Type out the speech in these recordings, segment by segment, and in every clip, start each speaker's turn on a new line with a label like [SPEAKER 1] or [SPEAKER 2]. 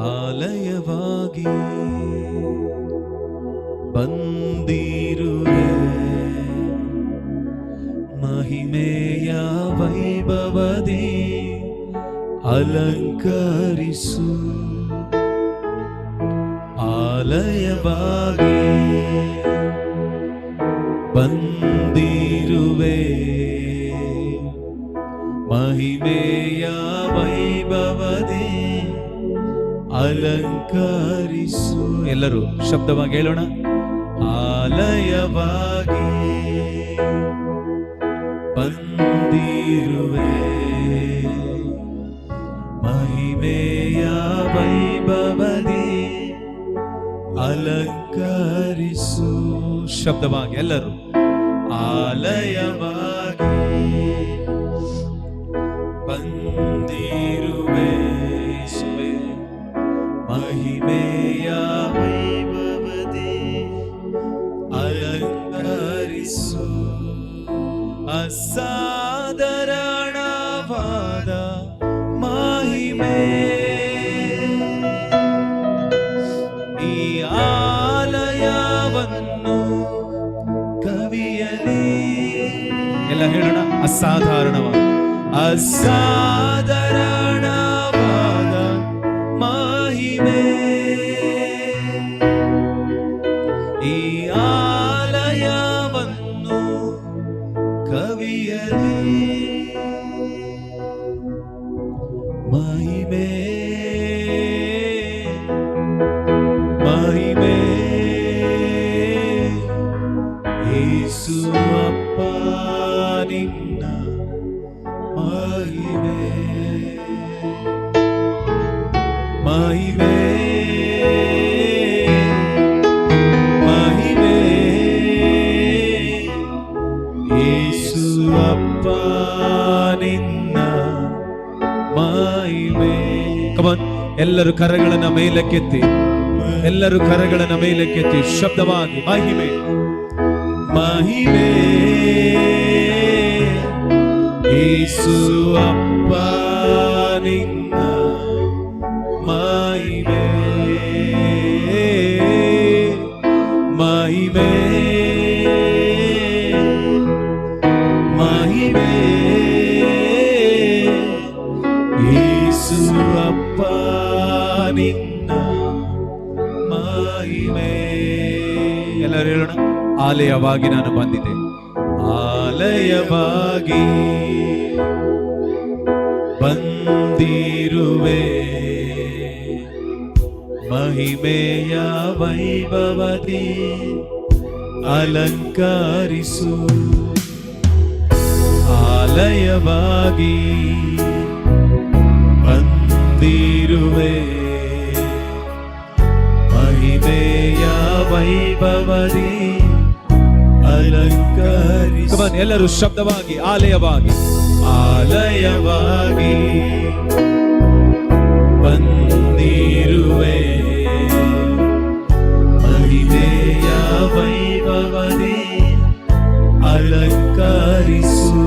[SPEAKER 1] ಆಲಯವಾಗಿ ಬಂದಿರುವೆ ಮಹಿಮೆಯ ವೈಭವದಿ ಅಲಂಕರಿಸು ಆಲಯವಾಗಿ ಬಂದಿರುವೆ ಅಲಂಕರಿಸು. ಎಲ್ಲರೂ ಶಬ್ದವಾಗಿ ಹೇಳೋಣ. ಆಲಯವಾಗಿ ಬಂದಿರುವೆ. ಮಹಿಮೆಯ ವೈಭವದಿ ಅಲಂಕರಿಸು. ಶಬ್ದವಾಗಿ ಎಲ್ಲರೂ. ಆಲಯವಾಗಿ ಅಸಾಧಾರಣವಾದ ಮಹಿಮೆ. ಈ ಆಲಯವನ್ನು ಕವಿಯಲಿ. ಎಲ್ಲ ಹೇಳೋಣ ಅಸಾಧಾರಣವಾದ ಅಸಾಧಾರಣವಾದ ನಿನ್ನ ಮಹಿಮೆ. ಮಹಿಮೆ. ಮಹಿಮೆ. ಯೇಸು ಅಪ್ಪ ನಿನ್ನ ಮಹಿಮೆ. ಕಮನ್ ಎಲ್ಲರೂ ಕರಗಳನ್ನ ಮೇಲಕ್ಕೆತ್ತಿ. ಎಲ್ಲರೂ ಕರಗಳನ್ನ ಮೇಲಕ್ಕೆತ್ತಿ. ಶಬ್ದವಾಗಿ ಮಹಿಮೆ. ಮಹಿಮೆ. ಯೇಸು ಅಪ್ಪ ನಿನ್ನ ಮಹಿಮೆ ಮಹಿಮೆ ಮಹಿಮೆ ಯೇಸು ಅಪ್ಪ ನಿನ್ನ ಮಹಿಮೆ ಎಲ್ಲರೂ ಹೇಳೋಣ ಆಲಯವಾಗಿ ನಾನು ಬಂದಿದ್ದೆ ಆಲಯವಾಗಿ ಬಂದಿರುವೆ ಮಹಿಮೆಯ ವೈಭವದಿ ಅಲಂಕರಿಸು ಆಲಯವಾಗಿ ಬಂದಿರುವೆ ಮಹಿಮೆಯ ವೈಭವದಿ ಅಲಂಕರಿಸು Come on, ಎಲ್ಲರೂ ಶಬ್ದವಾಗಿ ಆಲಯವಾಗಿ ಆಲಯವಾಗಿ ಬಂದಿರುವೆ ಮಹಿಮೆಯ ವೈಭವದಿ ಅಲಂಕರಿಸು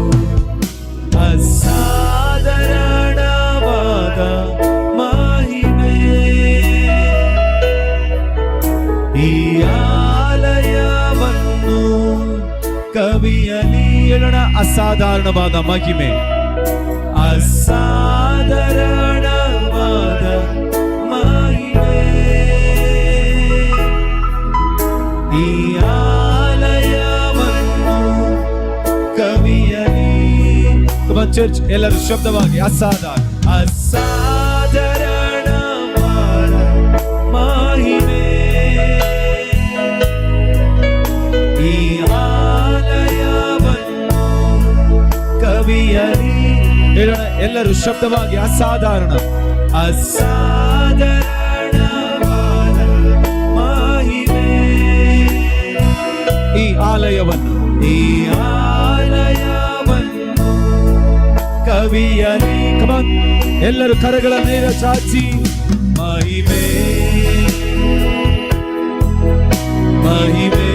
[SPEAKER 1] ಕವಿಯಲಿ ಹೇಳೋಣ ಅಸಾಧಾರಣವಾದ ಮಹಿಮೆ ಅಸಾಧಾರಣವಾದ ಮಹಿಮೆ ಈ ಆಲಯವನ್ನು ಕವಿಯಲಿ ಚರ್ಚ್ ಎಲ್ಲರೂ ಶಬ್ದವಾಗಿ ಅಸಾಧಾರಣ ಅಸಾಧಾರಣವಾದ ಕವಿಯಲಿ ಹೇಳೋಣ ಎಲ್ಲರೂ ಶಬ್ದವಾಗಿ ಅಸಾಧಾರಣ. ಅಸಾಧಾರಣ ಈ ಆಲಯವನ್ನು ಈ ಆಲಯವನ್ನು ಕವಿಯಲಿ ಕಮಾನ್ ಎಲ್ಲರೂ ಕರಗಳ ಮೇಲೆ ಚಾಚಿ. ಮಹಿಮೆ. ಮಹಿಮೆ.